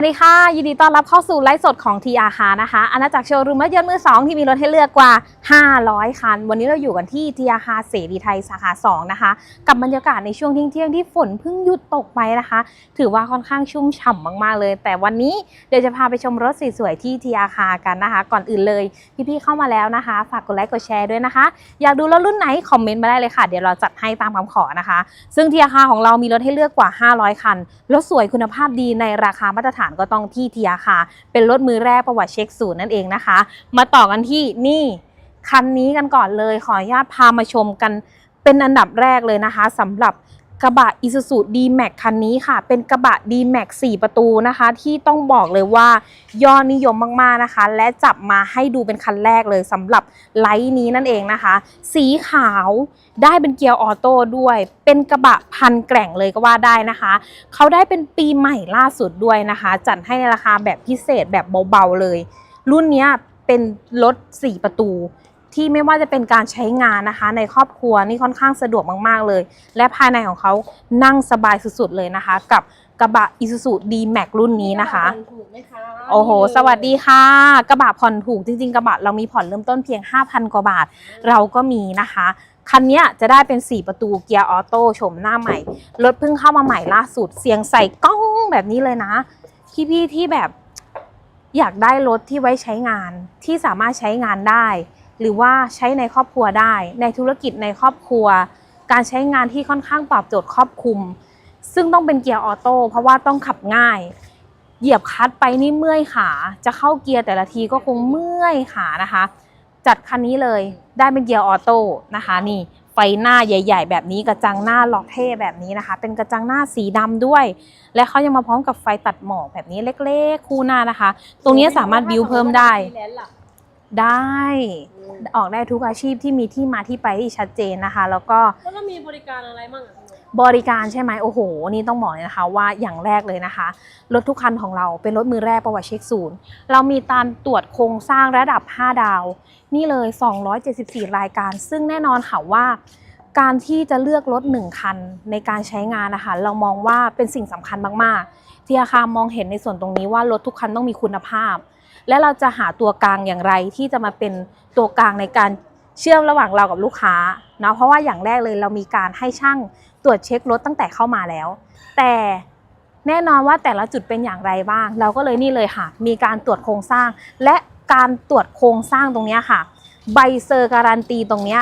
สวัสดีค่ะ ยินดีต้อนรับเข้าสู่ไลฟ์สดของ TR คานะคะอาณาจักรโชว์รูมรถยนต์มือ 2 ที่มีรถให้เลือกกว่า 500 คัน วันนี้เราอยู่กันที่ TR คาเสรีไทยสาขา 2 นะคะ กับบรรยากาศในช่วงเที่ยงที่ฝนเพิ่งหยุดตกไปนะคะ ถือว่าค่อนข้างชุ่มฉ่ำมาก ๆ เลย แต่วันนี้เดี๋ยวจะพาไปชมรถสวยๆที่ TR คากันนะคะ ก่อนอื่นเลยพี่ๆเข้ามาแล้วนะคะ ฝากกดไลค์กดแชร์ด้วยนะคะ อยากดูรถรุ่นไหนคอมเมนต์มาได้เลยค่ะ เดี๋ยวเราจัดให้ตามคำขอนะคะ ซึ่งทีอาคาของเรามีรถให้เลือกกว่า 500 คัน รถสวยคุณภาพดีในราคามาตรฐานก็ต้องที่ทียาคาเป็นรถมือแรกประวัติเช็คศูนย์นั่นเองนะคะ มาต่อกันที่นี่คันนี้กันก่อนเลย ขออนุญาตพามาชมกันเป็นอันดับแรกเลยนะคะสำหรับ กระบะ Isuzu D-Max คันนี้ค่ะ เป็นกระบะ D-Max 4 ประตูนะคะ ที่ต้องบอกเลยว่ายอดนิยมมากๆนะคะ และจับมาให้ดูเป็นคันแรกเลยสำหรับไลท์นี้นั่นเองนะคะ สีขาวได้เป็นเกียร์ออโต้ด้วย เป็นกระบะพันแกร่งเลยก็ว่าได้นะคะ เขาได้เป็นปีใหม่ล่าสุดด้วยนะคะ จัดให้ในราคาแบบพิเศษแบบเบาๆเลย รุ่นนี้เป็นรถ 4 ประตู ที่ไม่ว่าจะเป็นการใช้งานนะคะ ในครอบครัวนี่ค่อนข้างสะดวกมากๆเลย และภายในของเขานั่งสบายสุดๆเลยนะคะ กับกระบะ Isuzu D-Max รุ่นนี้นะคะ ถูกไหมคะโอ้โห สวัสดีค่ะ กระบะผ่อนถูกจริงๆ กระบะเรามีผ่อนเริ่มต้นเพียง 5,000 กว่าบาท เราก็มีนะคะ คันเนี้ยจะได้เป็น 4 ประตูเกียร์ออโต้โฉมหน้าใหม่ รถเพิ่งเข้ามาใหม่ล่าสุด เสียงใส่ก้องแบบนี้เลยนะ พี่ๆที่แบบอยากได้รถที่ไว้ใช้งานที่สามารถใช้งานได้ หรือว่าใช้ในครอบครัวได้ ในธุรกิจในครอบครัว การใช้งานที่ค่อนข้างตอบโจทย์ครอบคลุม ซึ่งต้องเป็นเกียร์ออโต้เพราะว่าต้องขับง่าย เหยียบคลัตช์ไปนี่เมื่อยขา จะเข้าเกียร์แต่ละทีก็คงเมื่อยขานะคะ จัดคันนี้เลยได้เป็นเกียร์ออโต้นะคะนี่ไฟหน้าใหญ่ ๆ แบบนี้กระจังหน้าหลอกเท่แบบนี้นะคะ เป็นกระจังหน้าสีดำด้วย และเขายังมาพร้อมกับไฟตัดหมอกแบบนี้เล็กๆ คู่หน้านะคะ ตรงนี้สามารถบิวเพิ่มได้ ได้อืมออกได้ทุกอาชีพที่มีที่มาที่ไปที่ชัดเจนนะคะ แล้วก็แล้วก็มีบริการอะไรบ้างอะคุณหมอบริการใช่ไหมโอ้โห นี่ต้องบอกเลยนะคะว่าอย่างแรกเลยนะคะ รถทุกคันของเราเป็นรถมือแรกประวัติเช็คศูนย์ เรามีการตรวจโครงสร้างระดับ 5 ดาว นี่เลย 274 รายการ ซึ่งแน่นอนค่ะว่า การที่จะเลือกรถ 1 คันในการใช้งานนะคะเรามองว่าเป็นสิ่งสำคัญมากๆที่อาคารมองเห็นในส่วนตรงนี้ว่ารถทุกคันต้องมีคุณภาพ และเราจะหาตัวกลางอย่างไรที่จะมาเป็นตัวกลางในการเชื่อมระหว่างเรากับลูกค้าเนาะเพราะว่าอย่างแรกเลยเรามีการให้ช่างตรวจเช็ครถตั้งแต่เข้ามาแล้ว แต่แน่นอนว่าแต่ละจุดเป็นอย่างไรบ้าง เราก็เลยนี่เลยค่ะ มีการตรวจโครงสร้าง และการตรวจโครงสร้างตรงนี้ค่ะ ใบเซอร์การันตีตรงนี้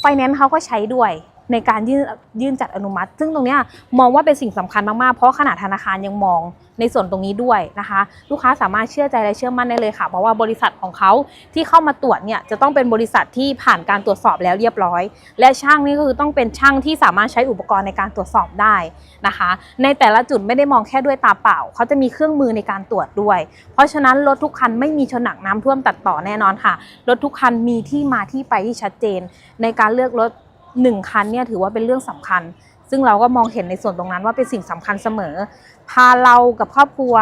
ไฟแนนซ์เขาก็ใช้ด้วย ในการยื่นยื่นจัดอนุมัติ ซึ่งตรงนี้มองว่าเป็นสิ่งสำคัญมากๆ เพราะขนาดธนาคารยังมองในส่วนตรงนี้ด้วยนะคะ ลูกค้าสามารถเชื่อใจและเชื่อมั่นได้เลยค่ะ เพราะว่าบริษัทของเขาที่เข้ามาตรวจเนี่ยจะต้องเป็นบริษัทที่ผ่านการตรวจสอบแล้วเรียบร้อย และช่างนี่ก็คือต้องเป็นช่างที่สามารถใช้อุปกรณ์ในการตรวจสอบได้นะคะ ในแต่ละจุดไม่ได้มองแค่ด้วยตาเปล่า เขาจะมีเครื่องมือในการตรวจด้วย เพราะฉะนั้นรถทุกคันไม่มีชนหนักน้ำท่วมตัดต่อแน่นอนค่ะรถทุกคันมีที่มาที่ไปที่ชัดเจน ในการเลือกรถ หนึ่งคันเนี่ยถือว่าเป็นเรื่องสำคัญ ซึ่งเราก็มองเห็นในส่วนตรงนั้นว่าเป็นสิ่งสำคัญเสมอ พาเรากับครอบครัว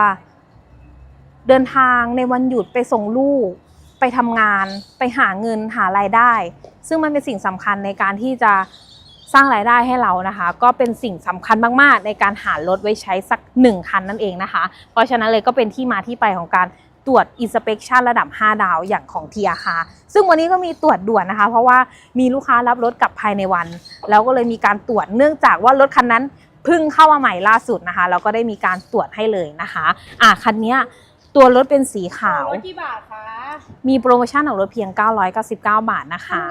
เดินทางในวันหยุดไปส่งลูก ไปทำงานไปหาเงินหารายได้ ซึ่งมันเป็นสิ่งสำคัญในการที่จะสร้างรายได้ให้เรานะคะ ก็เป็นสิ่งสำคัญมาก ๆ ในการหารถไว้ใช้สักหนึ่งคันนั่นเองนะคะ เพราะฉะนั้นเลยก็เป็นที่มาที่ไปของการ ตรวจ inspection ระดับ 5 ดาวอย่างของ TR คาซึ่งวันนี้ก็มีตรวจด่วนนะคะ เพราะว่ามีลูกค้ารับรถกลับภายในวัน แล้วก็เลยมีการตรวจเนื่องจากว่ารถคันนั้นเพิ่งเข้ามาใหม่ล่าสุดนะคะเราก็ได้มีการตรวจให้เลยนะคะอะคันเนี้ยตัวรถเป็นสีขาวร้อยกี่บาทคะ มีโปรโมชั่นของรถเพียง 999 บาทนะคะ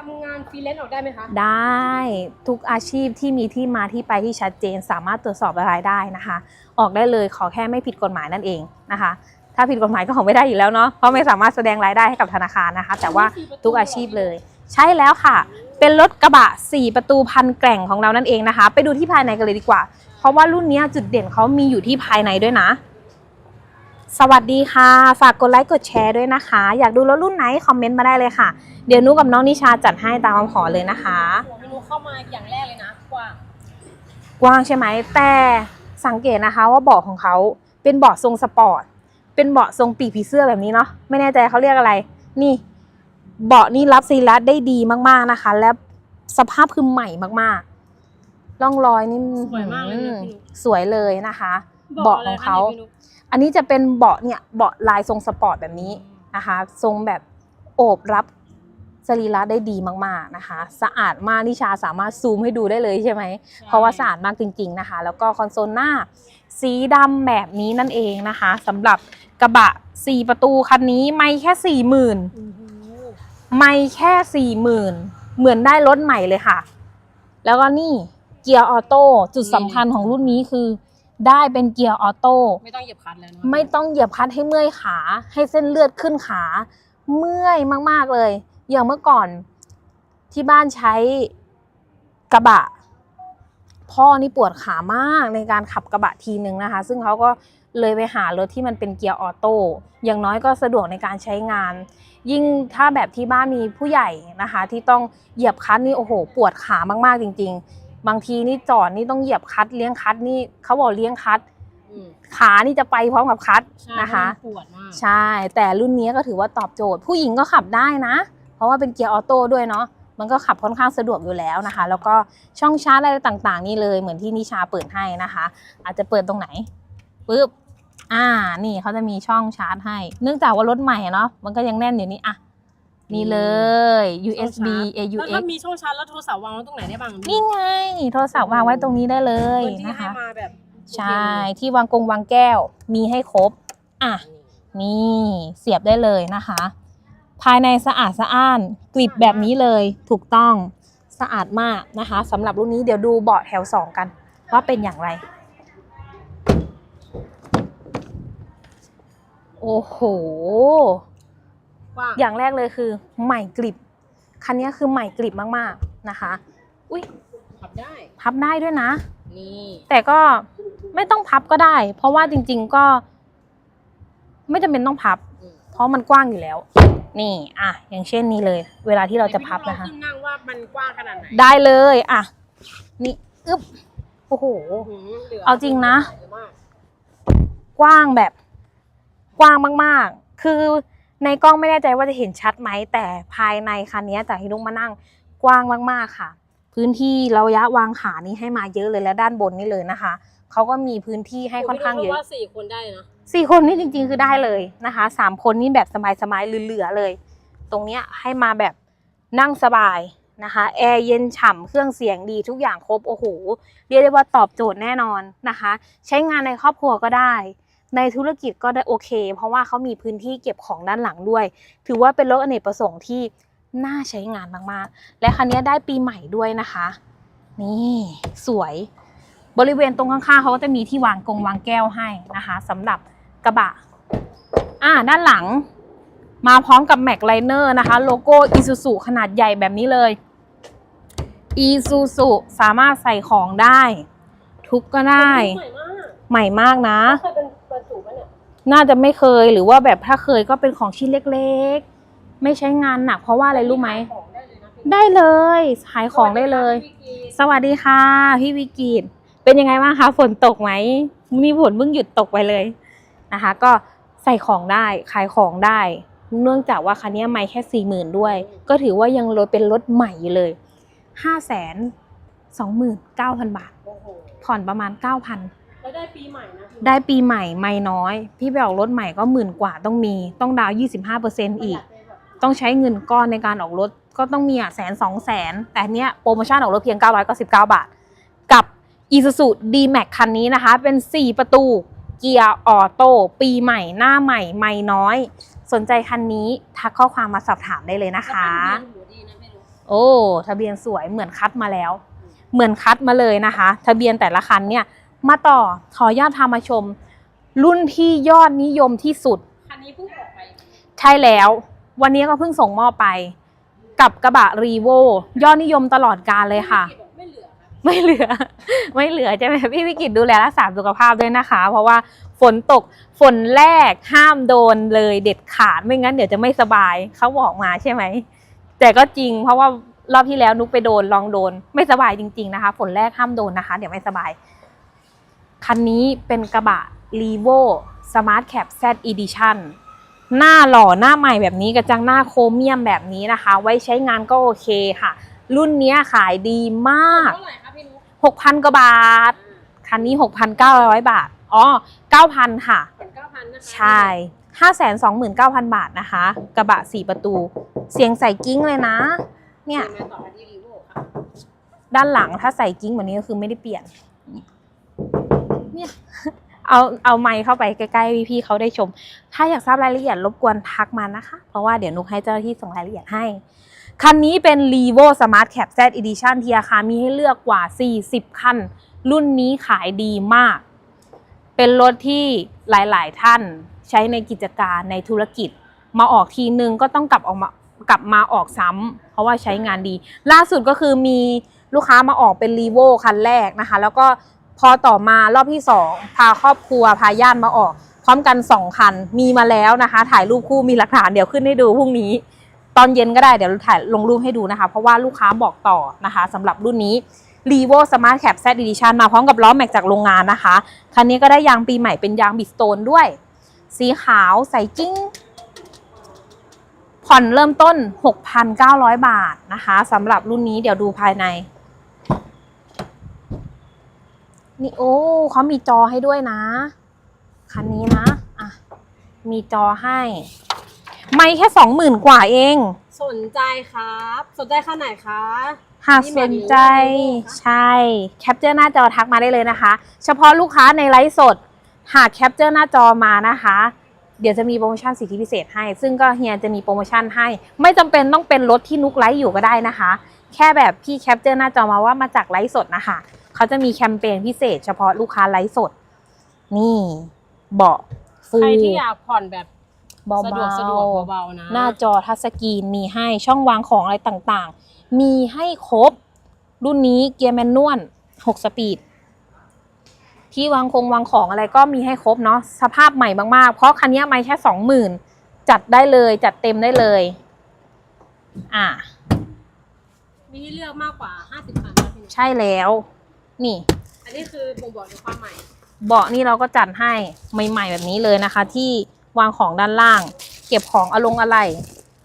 ทำงานฟรีแลนซ์ออกได้ไหมคะ ได้ทุกอาชีพที่มีที่มาที่ไปที่ชัดเจน สามารถตรวจสอบรายได้นะคะ ออกได้เลยขอแค่ไม่ผิดกฎหมายนั่นเองนะคะ ถ้าผิดกฎหมายก็คงไม่ได้อยู่แล้วเนาะเพราะไม่สามารถแสดงรายได้ให้กับธนาคารนะคะ แต่ว่าทุกอาชีพเลย ใช่แล้วค่ะ เป็นรถกระบะ 4 ประตูพันแกร่งของเรานั่นเองนะคะ ไปดูที่ภายในกันเลยดีกว่า เพราะว่ารุ่นนี้จุดเด่นเขามีอยู่ที่ภายในด้วยนะ สวัสดีค่ะ ฝากกดไลค์กดแชร์ด้วยนะคะ อยากดูรถรุ่นไหนคอมเมนต์มาได้เลยค่ะ เดี๋ยวนุกับน้องนิชาจัดให้ตามคำขอเลยนะคะ หัวเมนูเข้ามาอย่างแรกเลยนะกว้างกว้างใช่ไหมแต่สังเกตนะคะว่าเบาะของเขาเป็นเบาะทรงสปอร์ตเป็นเบาะทรงปีกผีเสื้อแบบนี้เนาะไม่แน่ใจเขาเรียกอะไร นี่ เบาะนี่รับซีรัสได้ดีมากๆนะคะ และสภาพคือใหม่มากๆร่องรอยนี่สวยมากเลยอืนะมพี่นุ๊ก สวยเลยนะคะ เบาะของเขา อันนี้จะเป็นเบาะเนี่ยเบาะลายทรงสปอร์ตแบบนี้นะคะ ทรงแบบโอบรับสรีระได้ดีมากๆนะคะ สะอาดมากนิชาสามารถซูมให้ดูได้เลยใช่ไหม เพราะว่าสะอาดมากจริง ๆนะคะ แล้วก็คอนโซลหน้าสีดำแบบนี้นั่นเองนะคะสำหรับกระบะ 4 ประตูคันนี้ไม่แค่ 40,000ไม่แค่ 40,000 เหมือนได้รถใหม่เลยค่ะ แล้วก็นี่เกียร์ออโต้จุดสำคัญของรุ่นนี้คือ ได้เป็นเกียร์ออโต้ไม่ต้องเหยียบคลัตช์แล้วเนอะไม่ต้องเหยียบคลัดให้เมื่อยขา ให้เส้นเลือดขึ้นขา เมื่อยมากๆเลย อย่างเมื่อก่อนที่บ้านใช้กระบะ พ่อนี่ปวดขามากในการขับกระบะทีนึงนะคะ ซึ่งเขาก็เลยไปหารถที่มันเป็นเกียร์ออโต้อย่างน้อยก็สะดวกในการใช้งาน ยิ่งถ้าแบบที่บ้านมีผู้ใหญ่นะคะ ที่ต้องเหยียบคลัดนี่โอ้โห ปวดขามากๆจริง ๆ บางทีนี่จอดนี่ต้องเหยียบคลัดเลี้ยงคลัดนี่เขาบอกเลี้ยงคลัดอืมขานี่จะไปพร้อมกับคลัดใช่นะคะปวดมากใช่ แต่รุ่นนี้ก็ถือว่าตอบโจทย์ ผู้หญิงก็ขับได้นะ เพราะว่าเป็นเกียร์ออโต้ด้วยเนาะมันก็ขับค่อนข้างสะดวกอยู่แล้วนะคะ แล้วก็ช่องชาร์จอะไรต่างๆ นี่เลยเหมือนที่นิชาเปิดให้นะคะ อาจจะเปิดตรงไหนปุ๊บอ่านี่เขาจะมีช่องชาร์จให้ เนื่องจากว่ารถใหม่อะเนาะมันก็ยังแน่นอยู่นี่อะ นี่เลย USB แล้ว AUX ถ้ามีช่องชาร์จแล้วโทรศัพท์วางไว้ตรงไหนได้บ้างนี่ไง โทรศัพท์วางไว้ตรงนี้ได้เลยพื้นที่นะให้คะ มาแบบใช่ ที่วางกงวางแก้วมีให้ครบ อะ นี่เสียบได้เลยนะคะ ภายในสะอาดสะอ้านกริบแบบนี้เลยถูกต้องสะอาดมากนะคะสำหรับรุ่นนี้เดี๋ยวดูเบาะแถว 2 กัน ว่าเป็นอย่างไร โอ้โหก ว้างอย่างแรกเลยคือใหม่กริบ คันนี้คือใหม่กริบมากๆนะคะ อุ้ยขับได้ พับได้ด้วยนะ นี่ แต่ก็ไม่ต้องพับก็ได้ เพราะว่าจริง ๆก็ ไม่จำเป็นต้องพับอืมเพราะมันกว้างอยู่แล้ว นี่ อะ อย่างเช่นนี้เลย เวลาที่เราจะพับนะคะขึ้นนั่งว่ามันกว้างขนาดไหน ได้เลย อะ นี่ อึ๊บ โอ้โหหือหลืเอาจริงนะเยอมากกว้างแบบ กว้างมาก ๆ คือ ในกล้องไม่แน่ใจว่าจะเห็นชัดไหมแต่ภายในคันนี้จากที่นุกมานั่งกว้างมากๆค่ะ พื้นที่ระยะวางขานี้ให้มาเยอะเลยและด้านบนนี่เลยนะคะเขาก็มีพื้นที่ให้ค่อนข้างเยผมอะว่าสี่คนได้นะสี่คนนี่จริง ๆ คือได้เลยนะคะสามคนนี่แบบสบายๆเหลือๆเลย ตรงเนี้ยให้มาแบบนั่งสบายนะคะแอร์เย็นฉ่ำเครื่องเสียงดีทุกอย่างครบโอ้โหเรียกได้ว่าตอบโจทย์แน่นอนนะคะ ใช้งานในครอบครัวก็ได้ ในธุรกิจก็ได้โอเค เพราะว่าเขามีพื้นที่เก็บของด้านหลังด้วย ถือว่าเป็นรถอเนกประสงค์ที่น่าใช้งานมากๆ และคันนี้ได้ปีใหม่ด้วยนะคะ นี่สวย บริเวณตรงข้างๆเขาก็จะมีที่วางกงวางแก้วให้นะคะสำหรับกระบะ อ่า ด้านหลัง มาพร้อมกับแม็กไลเนอร์นะคะ โลโก้ Isuzu ขนาดใหญ่แบบนี้เลย Isuzu สามารถใส่ของได้ ทุกก็ได้ ใหม่มากใหม่มากนะเคยเป็นบรรจุปะเน่าจะไม่เคยหรือว่าแบบถ้าเคยก็เป็นของชิ้นเล็กๆ ไม่ใช้งานหนักเพราะว่าอะไรรู้ไหม ได้เลยขายของได้เลย สวัสดีค่ะ พี่วิกิตเป็นยังไงบ้างคะฝนตกไหมมีฝนเพิ่งหยุดตกไปเลยนะคะ ก็ใส่ของได้ขายของได้ เนื่องจากว่าคันนี้ไม่แค่สี่หมื่นด้วย ก็ถือว่ายังรถเป็นรถใหม่อยู่เลยห้าแสนสองหมื่นเก้าพันบาทผ่อนประมาณเก้าพัน แล้วได้ปีใหม่นะพี่ได้ปีใหม่ไม่น้อย พี่ไปออกรถใหม่ก็หมื่นกว่าต้องมี ต้องดาวยี่สิบห้าเปอร์เซ็นอีก ต้องใช้เงินก้อนในการออกรถก็ต้องมีอะแสนสองแสนแต่เนี้ยโปรโมชั่นออกรถเพียง 999 บาท กับ Isuzu D-Max คันนี้นะคะ เป็น 4 ประตูเกียร์ออโต้ปีใหม่หน้าใหม่ไม่น้อย สนใจคันนี้ทักข้อความมาสอบถามได้เลยนะคะหัวดีนะไม่รู้โอ้ ทะเบียนสวยเหมือนคัดมาแล้ว เหมือนคัดมาเลยนะคะ ทะเบียนแต่ละคันเนี่ย มาต่อขออนุญาตพามาชม รุ่นที่ยอดนิยมที่สุด คันนี้เพิ่งออกไป ใช่แล้ว วันนี้ก็เพิ่งส่งมอบไป กับกระบะรีโวยอดนิยมตลอดการเลยค่ะพี่บอกไม่เหลือครับไม่เหลือ ไม่เหลือใช่ไหมพี่วิกิตดูแลรักษาสุขภาพด้วยนะคะ เพราะว่าฝนตกฝนแรกห้ามโดนเลยเด็ดขาดไม่งั้นเดี๋ยวจะไม่สบายเขาบอกมาใช่ไหมแต่ก็จริงเพราะว่ารอบที่แล้วนุกไปโดนลองโดน ไม่สบายจริง ๆนะคะ ฝนแรกห้ามโดนนะคะ เดี๋ยวไม่สบาย คันนี้เป็นกระบะ r e v o Smart Cap Z Edition หน้าหล่อหน้าใหม่แบบนี้กระจังหน้าโครเมียมแบบนี้นะคะ ไว้ใช้งานก็โอเคค่ะ รุ่นเนี้ยขายดีมากเท่าไหร่ครับพี่นุ๊ก6,000กว่าบาท คันนี้6,900บาท อ๋อเก้าพันค่ะผ่อนเก้าพันนะคะใช่ห้าแสนสองหมื่นเก้าพันบาทนะคะ กระบะสี่ประตู เสียงใส่กิ้งเลยนะ เนี่ยมาต่อกันที่รีโวค่ะด้านหลังถ้าใส่กิ้งแบบนี้ก็คือไม่ได้เปลี่ยน เนี่ยเอาเอาไมค์เข้าไปใกล้ๆพี่ๆเขาได้ชม ถ้าอยากทราบรายละเอียดรบกวนทักมานะคะ เพราะว่าเดี๋ยวนุกให้เจ้าหน้าที่ส่งรายละเอียดให้ คันนี้เป็น r e v o Smart Cap Z Edition ที่ราคามีให้เลือกกว่า 40 คัน รุ่นนี้ขายดีมาก เป็นรถที่หลายๆท่านใช้ในกิจการในธุรกิจ มาออกทีนึงก็ต้องกลับออกมากลับมาออกซ้ำเพราะว่าใช้งานดี ล่าสุดก็คือมีลูกค้ามาออกเป็นรีโวคันแรกนะคะ แล้วก็ พอต่อมารอบที่2พาครอบครัวพาญาติมาออก พร้อมกัน2คันมีมาแล้วนะคะ ถ่ายรูปคู่มีหลักฐานเดี๋ยวขึ้นให้ดูพรุ่งนี้ ตอนเย็นก็ได้เดี๋ยวถ่ายลงรูปให้ดูนะคะ เพราะว่าลูกค้าบอกต่อนะคะสำหรับรุ่นนี้ r e v o Smart Cap Z Edition มาพร้อมกับล้อแม็กจากโรงงานนะคะ คันนี้ก็ได้ยางปีใหม่เป็นยางบิสโตนด้วย สีขาวใส่กิ้งผ่อนเริ่มต้น 6,900 บาทนะคะสำหรับรุ่นนี้เดี๋ยวดูภายใน นี่โอ้เขามีจอให้ด้วยนะ คันนี้นะ อะ มีจอให้ ไม่แค่สองหมื่นกว่าเอง สนใจครับ สนใจค่าไหนคะ หากสนใจนี่มาดีใช่ แคปเจอร์หน้าจอทักมาได้เลยนะคะ เฉพาะลูกค้าในไลฟ์สด หากแคปเจอร์หน้าจอมานะคะ เดี๋ยวจะมีโปรโมชั่นสิทธิพิเศษให้ ซึ่งก็เฮียจะมีโปรโมชั่นให้ ไม่จำเป็นต้องเป็นรถที่นุกไลฟ์อยู่ก็ได้นะคะ แค่แบบพี่แคปเจอร์หน้าจอมาว่ามาจากไลฟ์สดนะคะ เขาจะมีแคมเปญพิเศษ เฉพาะลูกค้าไลฟ์สด นี่เบาะฟูใครที่อยากผ่อนแบบเบาสะดวกสะดวกเบาๆนะ หน้าจอทัชสกรีนมีให้ช่องวางของอะไรต่างๆ มีให้ครบ รุ่นนี้เกียร์แมนนวล6 สปีด ที่วางคงวางของอะไรก็มีให้ครบเนาะสภาพใหม่มากๆ เพราะคันนี้ไม่แค่สองหมื่นจัดได้เลยจัดเต็มได้เลย อ่า มีให้เลือกมากกว่า 50คันนะพี่นุ๊กใช่แล้ว นี่ อันนี้คือบ่งบอกถึงความใหม่ เบาะนี่เราก็จัดให้ใหม่ ๆ แบบนี้เลยนะคะ ที่วางของด้านล่าง เก็บของอลงอะไร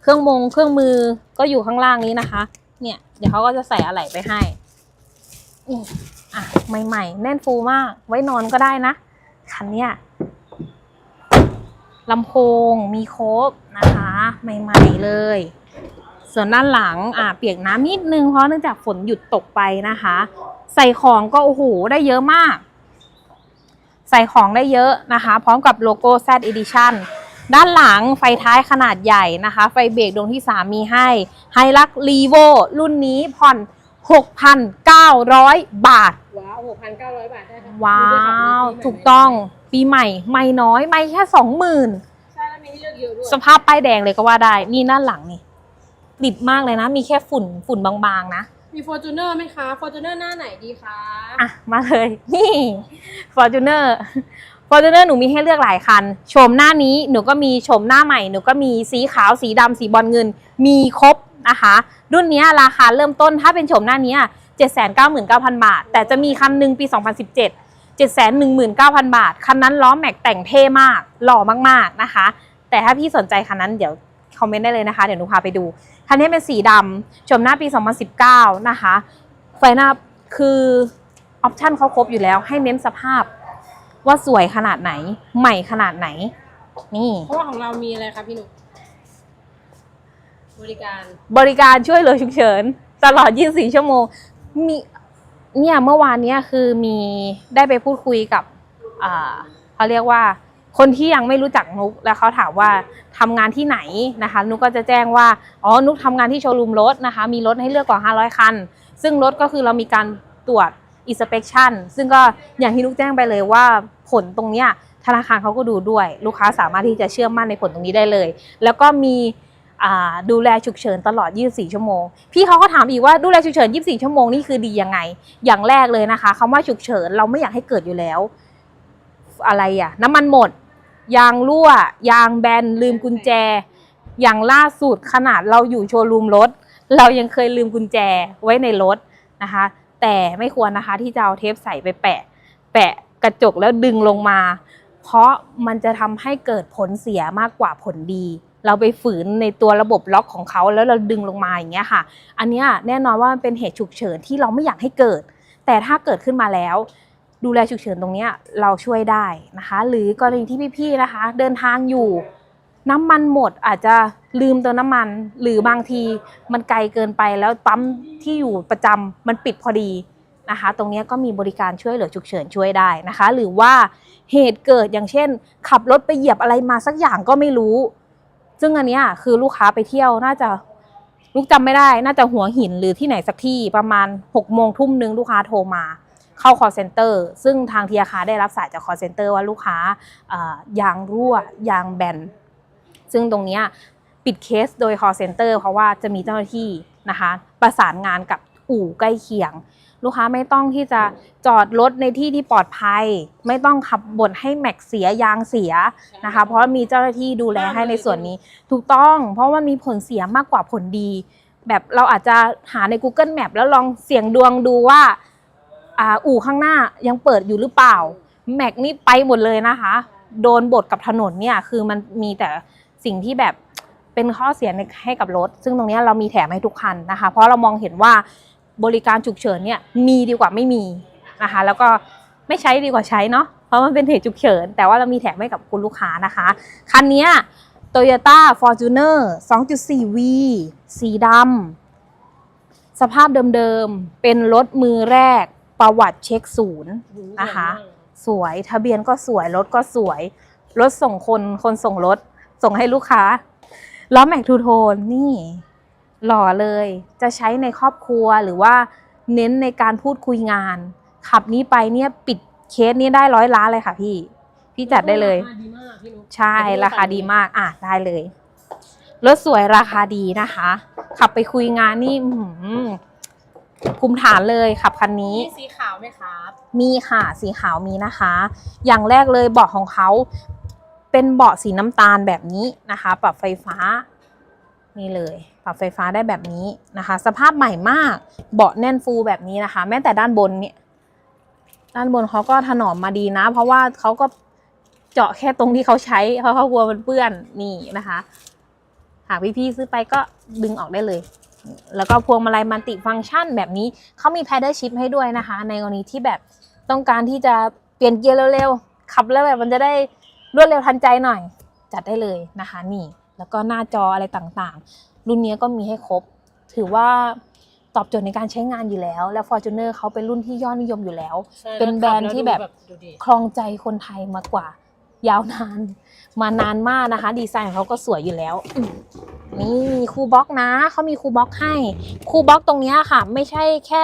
เครื่องมงเครื่องมือก็อยู่ข้างล่างนี้นะคะ เนี่ย เดี๋ยวเขาก็จะใส่อะไหล่ไปให้นี่อะใหม่ ๆ แน่นฟูมาก ไว้นอนก็ได้นะคันเนี้ยลำโพงมีครบนะคะ ใหม่ ๆ เลย ส่วนด้านหลังอะเปียกน้ำนิดนึงเพราะเนื่องจากฝนหยุดตกไปนะคะ ใส่ของก็โอ้โหได้เยอะมาก ใส่ของได้เยอะนะคะ พร้อมกับโลโก้ Z Edition ด้านหลังไฟท้ายขนาดใหญ่นะคะ ไฟเบรกดวงที่ 3 มีให้ไฮลักรีโวรุ่นนี้ผ่อน 6,900 บาท ว้าว6,900 บาทได้ค่ะว้ามีด้วยค่ะวมีปีใหม่ถูกต้องปีใหม่ ไม่น้อย ไม่แค่ 20,000 ใช่แล้วมีให้เลือกเยอะด้วย สภาพป้ายแดงเลยก็ว่าได้ นี่ด้านหลังนี่ ดิบมากเลยนะ มีแค่ฝุ่นฝุ่นบางๆนะ มี Fortuner ไหมคะ Fortuner หน้าไหนดีคะอะ มาเลย นี่ Fortuner Fortuner หนูมีให้เลือกหลายคันโฉมหน้านี้หนูก็มีโฉมหน้าใหม่หนูก็มีสีขาวสีดำสีบอลเงิน มีครบนะคะ รุ่นเนี้ยราคาเริ่มต้นถ้าเป็นโฉมหน้านี้799,000บาท แต่จะมีคันหนึ่งปี 2017 719,000 บาท คันนั้นล้อแม็กแต่งเท่มาก หล่อมากๆนะคะ แต่ถ้าพี่สนใจคันนั้นเดี๋ยว คอมเมนต์ได้เลยนะคะ เดี๋ยวหนูพาไปดู คันนี้เป็นสีดำชมหน้าปี 2019 นะคะ ไฟหน้าคือออปชันเขาครบอยู่แล้ว ให้เน้นสภาพว่าสวยขนาดไหน ใหม่ขนาดไหน นี่ เพราะว่าของเรามีอะไรคะพี่หนุกบริการบริการช่วยเหลือฉุกเฉิน ตลอด 24 ชั่วโมง มีเนี่ยเมื่อวานเนี้ยคือมีได้ไปพูดคุยกับอ่าเขาเรียกว่า คนที่ยังไม่รู้จักนุกแล้วเขาถามว่าทำงานที่ไหนนะคะ นุกก็จะแจ้งว่าอ๋อนุกทำงานที่โชว์รูมรถนะคะ มีรถให้เลือกกว่า 500 คัน ซึ่งรถก็คือเรามีการตรวจ inspection ซึ่งก็อย่างที่นุกแจ้งไปเลยว่าผลตรงเนี้ยธนาคารเขาก็ดูด้วย ลูกค้าสามารถที่จะเชื่อมั่นในผลตรงนี้ได้เลย แล้วก็มีดูแลฉุกเฉินตลอด 24 ชั่วโมง พี่เขาก็ถามอีกว่าดูแลฉุกเฉิน 24 ชั่วโมงนี่คือดียังไง อย่างแรกเลยนะคะคำว่าฉุกเฉินเราไม่อยากให้เกิดอยู่แล้ว อะไรอะน้ำมันหมด ยางรั่ว ยางแบนลืมกุญแจ อย่างล่าสุดขนาดเราอยู่โชว์รูมรถ เรายังเคยลืมกุญแจไว้ในรถนะคะ แต่ไม่ควรนะคะที่จะเอาเทปใส่ไปแปะ แปะกระจกแล้วดึงลงมา เพราะมันจะทำให้เกิดผลเสียมากกว่าผลดีเราไปฝืนในตัวระบบล็อกของเขาแล้วเราดึงลงมาอย่างเงี้ยค่ะ อันเนี้ยแน่นอนว่ามันเป็นเหตุฉุกเฉินที่เราไม่อยากให้เกิด แต่ถ้าเกิดขึ้นมาแล้ว ดูแลฉุกเฉินตรงนี้เราช่วยได้นะคะ หรือกรณีที่พี่ๆนะคะ เดินทางอยู่น้ำมันหมดอาจจะลืมเติมน้ำมัน หรือบางทีมันไกลเกินไปแล้วปั๊มที่อยู่ประจำมันปิดพอดีนะคะ ตรงนี้ก็มีบริการช่วยเหลือฉุกเฉินช่วยได้นะคะ หรือว่าเหตุเกิดอย่างเช่น ขับรถไปเหยียบอะไรมาสักอย่างก็ไม่รู้ ซึ่งอันนี้คือลูกค้าไปเที่ยวน่าจะลูกจำไม่ได้ น่าจะหัวหินหรือที่ไหนสักที่ประมาณ6กโมงทุ่มนึงลูกค้าโทรมา เข้า call center ซึ่งทางทีอาคาได้รับสายจาก call center ว่าลูกค้าอยางรั่วยางแบน ซึ่งตรงนี้ปิดเคสโดย call center เพราะว่าจะมีเจ้าหน้าที่นะคะประสานงานกับอู่ใกล้เคียง ลูกค้าไม่ต้องที่จะจอดรถในที่ที่ปลอดภัย ไม่ต้องขับบ่นให้แม็กเสียยางเสียนะคะ เพราะมีเจ้าหน้าที่ดูแลให้ในส่วนนี้ ถูกต้องเพราะว่ามีผลเสียมากกว่าผลดี แบบเราอาจจะหาใน Google Map แล้วลองเสี่ยงดวงดูว่า อ่าอู่ข้างหน้ายังเปิดอยู่หรือเปล่า แม็กนี่ไปหมดเลยนะคะ โดนบดกับถนนเนี่ยคือมันมีแต่สิ่งที่แบบเป็นข้อเสียในให้กับรถ ซึ่งตรงนี้เรามีแถมให้ทุกคันนะคะ เพราะเรามองเห็นว่าบริการฉุกเฉินเนี่ยมีดีกว่าไม่มีนะคะ แล้วก็ไม่ใช้ดีกว่าใช้เนาะเพราะมันเป็นเหตุฉุกเฉิน แต่ว่าเรามีแถมให้กับคุณลูกค้านะคะ คันนี้ย Toyota Fortuner 2.4V สีดำสภาพเดิมๆ เป็นรถมือแรก ประวัติเช็คศูนย์นะคะ สวยทะเบียนก็สวย รถก็สวย รถส่งคนคนส่งรถ ส่งให้ลูกค้าล้อแม็กทูโทนนี่ หล่อเลยจะใช้ในครอบครัวหรือว่าเน้นในการพูดคุยงาน ขับนี้ไปเนี่ยปิดเคสนี้ได้ร้อยล้านเลยค่ะพี่ พี่จัดได้เลยราคาดีมากพี่นุ๊กใช่ราคาดีมากอะได้เลยรถสวยราคาดีนะคะ ขับไปคุยงานนี่ อื้อหือภูมิฐานเลยขับคันนี้ มีสีขาวไหมครับ มีค่ะสีขาวมีนะคะ อย่างแรกเลยเบาะของเขาเป็นเบาะสีน้ำตาลแบบนี้นะคะ ปรับไฟฟ้านี่เลย ปรับไฟฟ้าได้แบบนี้นะคะ สภาพใหม่มาก เบาะแน่นฟูแบบนี้นะคะ แม้แต่ด้านบนเนี่ย ด้านบนเขาก็ถนอมมาดีนะ เพราะว่าเขาก็เจาะแค่ตรงที่เขาใช้เพราะเขากลัวมันเปื้อนนี่นะคะ หากพี่ๆซื้อไปก็ดึงออกได้เลย แล้วก็พวงมาลัยมัลติฟังก์ชันแบบนี้เขามี pedal shift ให้ด้วยนะคะ ในกรณีที่แบบต้องการที่จะเปลี่ยนเกียร์เร็วๆ ขับแล้วแบบมันจะได้รวดเร็วทันใจหน่อย จัดได้เลยนะคะนี่ แล้วก็หน้าจออะไรต่างๆ รุ่นนี้ก็มีให้ครบ ถือว่าตอบโจทย์ในการใช้งานอยู่แล้ว และ Fortuner เขาเป็นรุ่นที่ยอดนิยมอยู่แล้วใช่เป็นแบรนด์ที่แบบดูดิครองใจคนไทยมากกว่ายาวนาน มานานมากนะคะ ดีไซน์ของเขาก็สวยอยู่แล้วอืมนี่คูลบ็อกนะเขามีคูลบ็อกให้คูลบ็อกตรงเนี้ยค่ะ ไม่ใช่แค่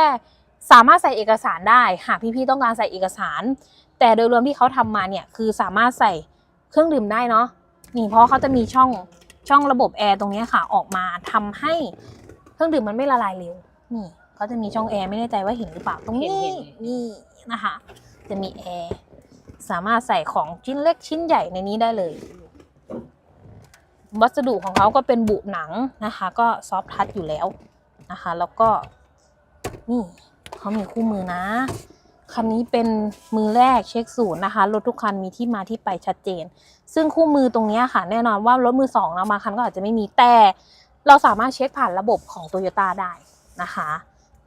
สามารถใส่เอกสารได้หากพี่ๆต้องการใส่เอกสาร แต่โดยรวมที่เขาทำมาเนี่ยคือสามารถใส่เครื่องดื่มได้เนาะนี่เพราะเขาจะมีช่องช่องระบบแอร์ตรงเนี้ยค่ะออกมาทำให้เครื่องดื่มมันไม่ละลายเร็วนี่เขาจะมีช่องแอร์ไม่แน่ใจว่าเห็นหรือเปล่าตรงนี้นี่นะคะ จะมีแอร์ สามารถใส่ของชิ้นเล็กชิ้นใหญ่ในนี้ได้เลย วัสดุของเขาก็เป็นบุหนังนะคะ ก็ซอฟทัชอยู่แล้วนะคะ แล้วก็นี่เขามีคู่มือนะคันนี้เป็นมือแรกเช็คศูนย์นะคะรถทุกคันมีที่มาที่ไปชัดเจน ซึ่งคู่มือตรงเนี้ยค่ะ แน่นอนว่ารถมือสองเรามาคันก็อาจจะไม่มีแต่เราสามารถเช็คผ่านระบบของ t o y ยต้ได้นะคะ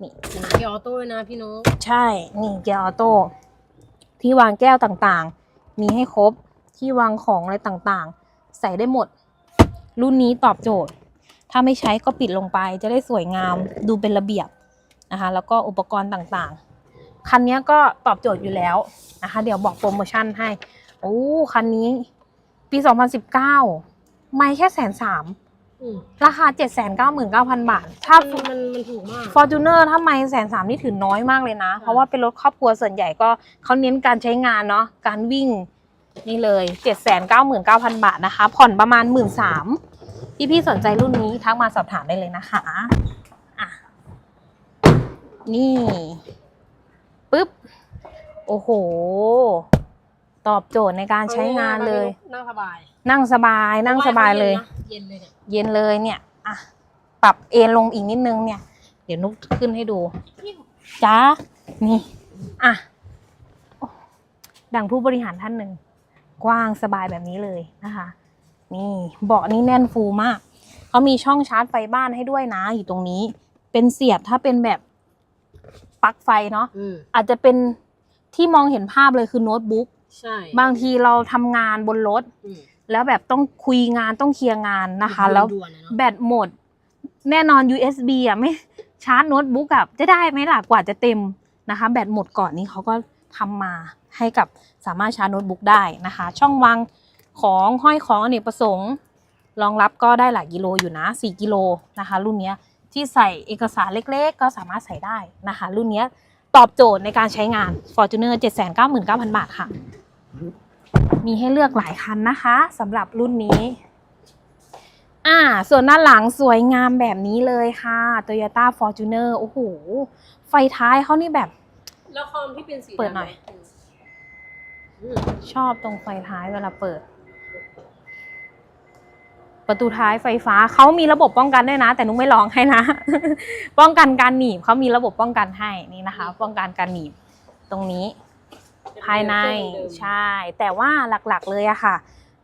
นี่เกียร์ออโต้ด้วยนะพี่นุ๊กใช่ นี่เกียร์ออโต้ ที่วางแก้วต่างๆ มีให้ครบที่วางของอะไรต่างๆ ใส่ได้หมด รุ่นนี้ตอบโจทย์ ถ้าไม่ใช้ก็ปิดลงไปจะได้สวยงามดูเป็นระเบียบนะคะแล้วก็อุปกรณ์ต่างๆ คันนี้ก็ตอบโจทย์อยู่แล้วนะคะ เดี๋ยวบอกโปรโมชั่นให้โอ้คันนี้ปี 2019 ไม่แค่แสนสามอืม ราคา 799,000 บาท ถ้ามันมันมันถูกมากฟอร์จูเนอร์ถ้าไม่แสนสามนี่ถือน้อยมากเลยนะ เพราะว่าเป็นรถครอบครัวส่วนใหญ่ก็เขาเน้นการใช้งานเนาะการวิ่งนี่เลยเจ็ดแสนเก้าหมื่นเก้าพันบาทนะคะ ผ่อนประมาณหมื่นสามพี่พี่ๆสนใจรุ่นนี้ทักมาสอบถามได้เลยนะคะอะนี่ปุ๊บ โอ้โห ตอบโจทย์ในการใช้งานเลยนั่งสบาย นั่งสบายนั่งสบายเลย เย็นเลยเนี่ยเย็นเลยเนี่ยอะปรับเอนลงอีกนิดนึงเนี่ย เดี๋ยวนุกขึ้นให้ดูจ้านี่อะดังผู้บริหารท่านหนึ่ง กว้างสบายแบบนี้เลยนะคะ นี่เบาะนี่แน่นฟูมากเขามีช่องชาร์จไฟบ้านให้ด้วยนะอยู่ตรงนี้ เป็นเสียบถ้าเป็นแบบปลั๊กไฟเนาะอืมอาจจะเป็นที่มองเห็นภาพเลยคือโน้ตบุ๊กใช่บางทีเราทำงานบนรถ อืม แล้วแบบต้องคุยงานต้องเคลียร์งานนะคะ แล้วด่วนๆอะเนาะแบตหมด แน่นอน USB อะไม่ชาร์จโน้ตบุ๊กอะจะได้ไหมล่ะกว่าจะเต็มนะคะ แบตหมดก่อนนี้เขาก็ทำมาให้กับสามารถชาร์จโน้ตบุ๊กได้นะคะ ช่องวางของห้อยของอเนกประสงค์รองรับก็ได้หลายกิโลอยู่นะ 4 กิโลนะคะ รุ่นเนี้ยที่ใส่เอกสารเล็กๆ ก็สามารถใส่ได้นะคะ รุ่นเนี้ยตอบโจทย์ในการใช้งาน Fortuner 799,000 บาทค่ะ มีให้เลือกหลายคันนะคะสำหรับรุ่นนี้ อ่า ส่วนด้านหลังสวยงามแบบนี้เลยค่ะ Toyota Fortuner โอ้โห ไฟท้ายเขานี่แบบ แล้วคอมที่เป็นสีเปิดหน่อยอืมชอบตรงไฟท้ายเวลาเปิด ประตูท้ายไฟฟ้าเขามีระบบป้องกันด้วยนะ แต่นุ้งไม่ลองให้นะ ป้องกันการหนีบเขามีระบบป้องกันให้นี่นะคะ ป้องกันการหนีบตรงนี้ ภายในเดิมใช่ แต่ว่าหลักๆเลยอะค่ะ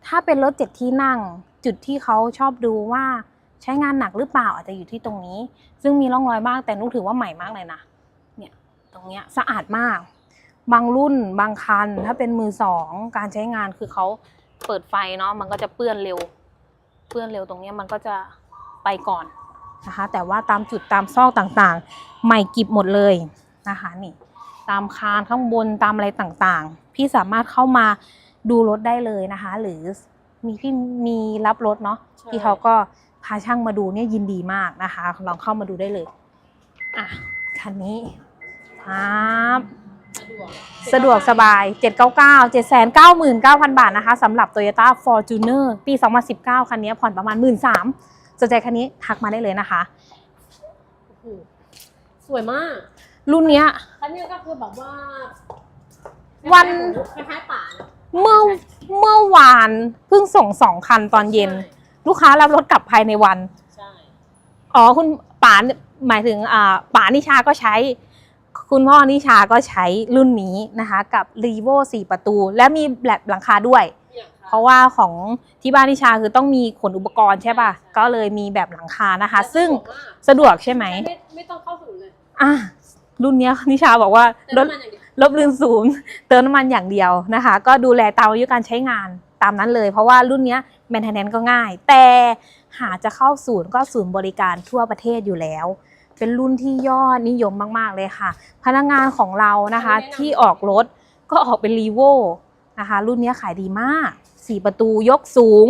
ถ้าเป็นรถเจ็ดที่นั่ง จุดที่เขาชอบดูว่าใช้งานหนักหรือเปล่าอาจจะอยู่ที่ตรงนี้ ซึ่งมีร่องรอยบ้างแต่นุกถือว่าใหม่มากเลยนะเนี่ยตรงเนี้ยสะอาดมาก บางรุ่นบางคันถ้าเป็นมือสองการใช้งานคือเขาเปิดไฟเนาะมันก็จะเปื้อนเร็ว เปื้อนเร็วตรงเนี้ยมันก็จะไปก่อนนะคะ แต่ว่าตามจุดตามซอกต่างๆ ใหม่กิบหมดเลยนะคะนี่ ตามคานข้างบนตามอะไรต่างๆ พี่สามารถเข้ามาดูรถได้เลยนะคะ หรือมีพี่มีรับรถเนาะใช่พี่เขาก็พาช่างมาดูเนี่ยยินดีมากนะคะ ลองเข้ามาดูได้เลยอะคันนี้ครับสะดวกสะดวกสบาย 799 799,000 บาทนะคะสำหรับ Toyota Fortuner ปี 2019 คันนี้ผ่อนประมาณ 13,000สนใจคันนี้ทักมาได้เลยนะคะโอ้โหสวยมาก รุ่นเนี้ย คันนี้ก็คือแบบว่าวัน คล้ายๆป่านะเมื่อเมื่อวานเพิ่งส่งสองคันตอนเย็น ลูกค้ารับรถกลับภายในวัน ใช่อ๋อคุณป๋าหมายถึงอ่าป๋านิชาก็ใช้ คุณพ่อนิชาก็ใช้รุ่นนี้นะคะ กับ r e v o 4 ประตู และมีแบบหลังคาด้วยอย่างเพราะว่าของที่บ้านนิชาคือต้องมีขนอุปกรณ์ใช่ป่ะ ก็เลยมีแบบหลังคานะคะ ซึ่งสะดวกใช่ไหม ไม่ไม่ต้องเข้าศูนย์เลย อะ รุ่นเนี้ยนิชาบอกว่าแต่รถน้ำมันอย่างเดียวลบลืนศูนย์เติมน้ำมันอย่างเดียวนะคะ ก็ดูแลตามอายุการใช้งานตามนั้นเลย เพราะว่ารุ่นเนี้แมนเทนแนนก็ง่าย แต่หาจะเข้าศูนย์ก็ศูนย์บริการทั่วประเทศอยู่แล้ว เป็นรุ่นที่ยอดนิยมมาก ๆ เลยค่ะ พนักงานของเรานะคะที่ออกรถก็ออกเป็นรีโวนะคะ รุ่นเนี้ยขายดีมาก 4 ประตูยกสูง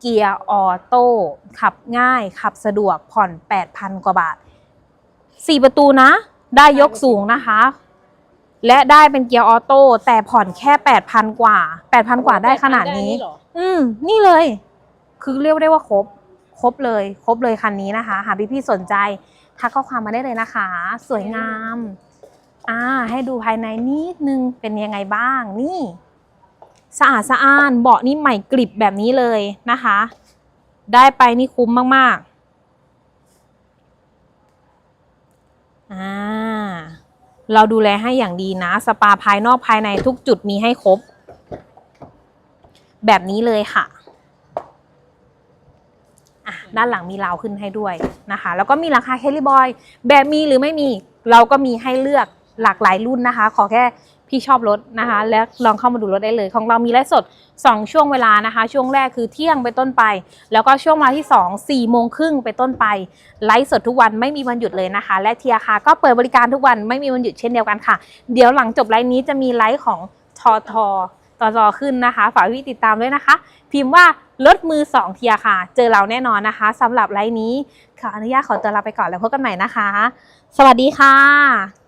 เกียร์ออโต้ขับง่าย ขับสะดวกผ่อน 8,000 กว่าบาท 4 ประตูนะ ได้ยกสูงนะคะ และได้เป็นเกียร์ออโต้แต่ผ่อนแค่8,000กว่า8,000กว่าได้ขนาดนี้เหรออืม นี่เลย คือเรียกได้ว่าครบ ครบเลย ครบเลยคันนี้นะคะ หาพี่ๆสนใจทักข้อความมาได้เลยนะคะ สวยงาม อ่า ให้ดูภายในนิดนึงเป็นยังไงบ้าง นี่ สะอาดสะอ้านเบาะนี่ใหม่กริบแบบนี้เลยนะคะ ได้ไปนี่คุ้มมากๆ อ่าเราดูแลให้อย่างดีนะ สปาภายนอกภายในทุกจุดมีให้ครบ แบบนี้เลยค่ะด้านหลังมีราวขึ้นให้ด้วยนะคะ แล้วก็มีราคาเคลิบอยแบบมีหรือไม่มี เราก็มีให้เลือกหลากหลายรุ่นนะคะ ขอแค่ พี่ชอบรถนะคะ แล้วลองเข้ามาดูรถได้เลย ของเรามีไลฟ์สด 2 ช่วงเวลานะคะ ช่วงแรกคือเที่ยงไปต้นไป แล้วก็ช่วงเวลาที่ 2 4โมงครึ่งไปต้นไปไลฟ์สดทุกวันไม่มีวันหยุดเลยนะคะ และเทียร์คาก็เปิดบริการทุกวันไม่มีวันหยุดเช่นเดียวกันค่ะ เดี๋ยวหลังจบไลฟ์นี้จะมีไลฟ์ของทอทอตอจอขึ้นนะคะ ฝากพี่ติดตามด้วยนะคะ พิมพ์ว่ารถมือ 2 เทียร์ค่ะ เจอเราแน่นอนนะคะสำหรับไลฟ์นี้ขออนุญาตขอตัวลาไปก่อนแล้วพบกันใหม่นะคะ สวัสดีค่ะ